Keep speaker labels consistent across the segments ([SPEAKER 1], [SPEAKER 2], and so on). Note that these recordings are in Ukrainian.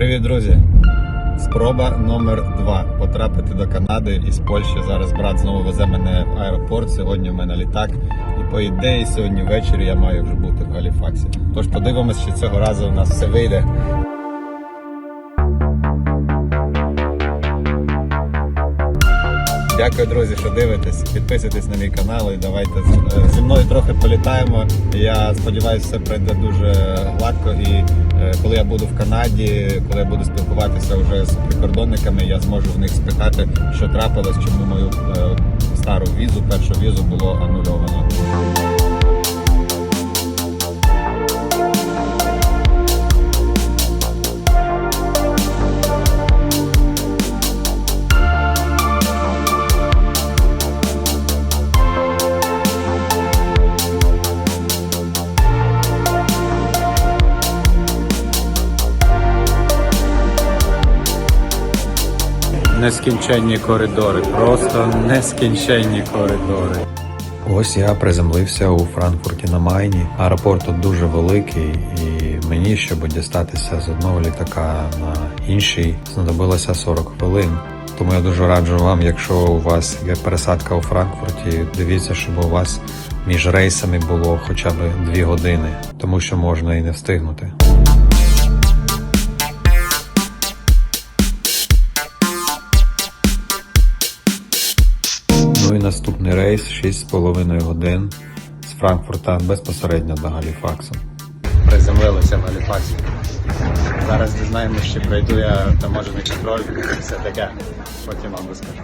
[SPEAKER 1] Привіт, друзі! Спроба номер два потрапити до Канади із Польщі. Зараз брат знову везе мене в аеропорт. Сьогодні в мене літак. І по ідеї, сьогодні ввечері я маю вже бути в Галіфаксі. Тож подивимось, чи цього разу у нас все вийде. Дякую, друзі, що дивитесь. Підписуйтесь на мій канал і давайте е, зі мною трохи політаємо. Я сподіваюся, все пройде дуже гладко. І е, коли я буду в Канаді, коли я буду спілкуватися вже з прикордонниками, я зможу в них спитати, що трапилось, чому мою е, стару візу, першу візу було анульовано. Нескінченні коридори, просто нескінченні коридори. Ось я приземлився у Франкфурті на Майні. Аеропорт тут дуже великий, і мені, щоб дістатися з одного літака на інший, знадобилося 40 хвилин. Тому я дуже раджу вам, якщо у вас є пересадка у Франкфурті, дивіться, щоб у вас між рейсами було хоча б 2 години, тому що можна і не встигнути. Наступний рейс 6,5 годин з Франкфурта безпосередньо до Галіфаксу. Приземлилися в Галіфаксі. Зараз дізнаємося, чи пройду я таможений контроль, все таке. Потім вам розкажу.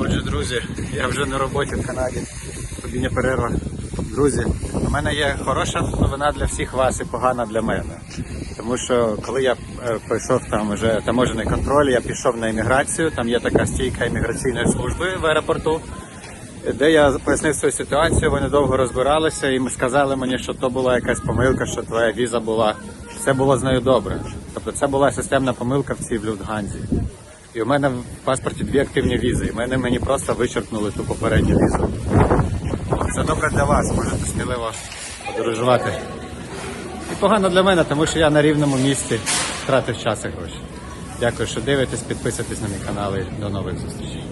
[SPEAKER 1] Отже, друзі, я вже на роботі в Канаді. Обідня перерва. Друзі, у мене є хороша новина для всіх вас і погана для мене. Тому що коли я е, пройшов там вже таможений контроль, я пішов на імміграцію, там є така стійка імміграційної служби в аеропорту, де я пояснив свою ситуацію, вони довго розбиралися і сказали мені, що то була якась помилка, що твоя віза була. Все було з нею добре. Тобто це була системна помилка в цій в Люфтганзі. І у мене в паспорті дві активні візи. І мене мені просто вичеркнули ту попередню візу. Це добре для вас, можете сміливо подорожувати. І погано для мене, тому що я на рівному місці втратив час і гроші. Дякую, що дивитесь, підписуйтесь на мій канал і до нових зустрічей.